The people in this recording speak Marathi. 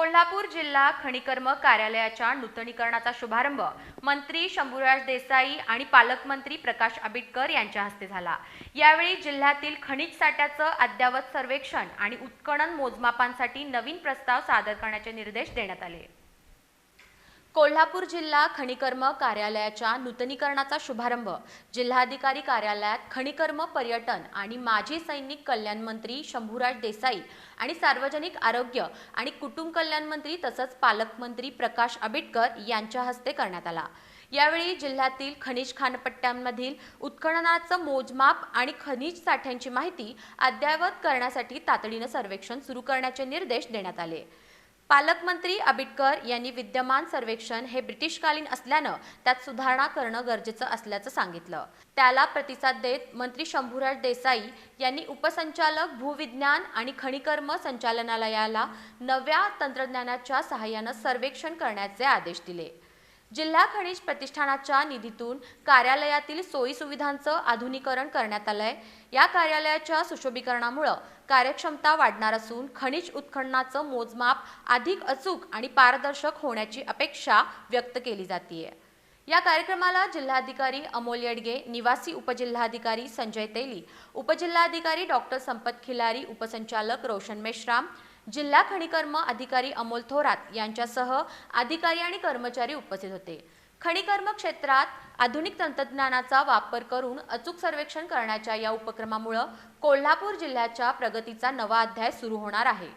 कोल्हापूर जिल्हा खनिकर्म कार्यालयाच्या नूतनीकरणाचा शुभारंभ मंत्री शंभूराज देसाई आणि पालकमंत्री प्रकाश आंबेडकर यांच्या हस्ते झाला. यावेळी जिल्ह्यातील खनिज साठ्याचं अद्ययावत सर्वेक्षण आणि उत्खनन मोजमापांसाठी नवीन प्रस्ताव सादर करण्याचे निर्देश देण्यात आले. कोल्हापूर जिल्हा खनिकर्म कार्यालयाच्या नूतनीकरणाचा शुभारंभ. जिल्हाधिकारी कार्यालयात खनिकर्म पर्यटन आणि माजी सैनिक कल्याण मंत्री शंभूराज देसाई आणि सार्वजनिक आरोग्य आणि कुटुंब कल्याण मंत्री तसंच पालकमंत्री प्रकाश आंबेडकर यांच्या हस्ते करण्यात आला. यावेळी जिल्ह्यातील खनिज खानपट्ट्यांमधील उत्खननाचं मोजमाप आणि खनिज साठ्यांची माहिती अद्ययावत करण्यासाठी तातडीनं सर्वेक्षण सुरू करण्याचे निर्देश देण्यात आले. पालकमंत्री आबिटकर यांनी विद्यमान सर्वेक्षण हे ब्रिटिशकालीन असल्यानं त्यात सुधारणा करणं गरजेचं असल्याचं सांगितलं. त्याला प्रतिसाद देत मंत्री शंभूराज देसाई यांनी उपसंचालक भूविज्ञान आणि खनिकर्म संचालनालयाला नव्या तंत्रज्ञानाच्या सहाय्यानं सर्वेक्षण करण्याचे आदेश दिले. जिल्हा खनिज प्रतिष्ठानाच्या निधीतून कार्यालयातील सोयी सुविधांचं आधुनिकरण करण्यात आलंय. या कार्यालयाच्या सुशोभीकरणामुळं कार्यक्षमता वाढणार असून खनिज उत्खननाचं मोजमाप अधिक अचूक आणि पारदर्शक होण्याची अपेक्षा व्यक्त केली जाते या कार्यक्रमाला जिल्हाधिकारी अमोल येडगे निवासी उपजिल्हाधिकारी संजय तेली उपजिल्हाधिकारी डॉक्टर संपत खिलारी उपसंचालक रोशन मेश्राम जिल्हा खनिकर्म अधिकारी अमोल थोरात यांच्यासह अधिकारी आणि कर्मचारी उपस्थित होते. खनिकर्म क्षेत्रात आधुनिक तंत्रज्ञानाचा वापर करून अचूक सर्वेक्षण करण्याच्या या उपक्रमामुळं कोल्हापूर जिल्ह्याच्या प्रगतीचा नवा अध्याय सुरू होणार आहे.